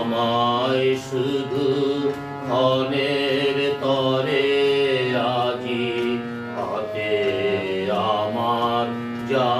আমায় শুধু ধনের তরে আজি হাতে আমার যা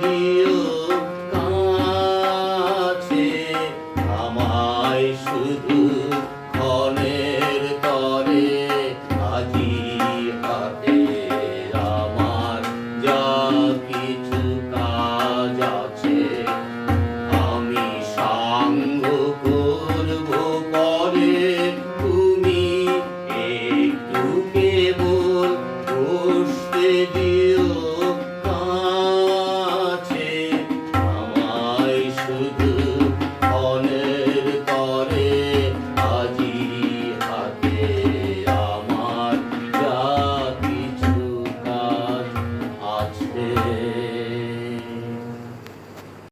দিও কাছে, আমায় শুধু ক্ষণের তরে আজি হাতে আমার যা কিছু কাজ আছে, আমি সাঙ্গ করব পরে তুমি একটু কেবল বসতে দিও।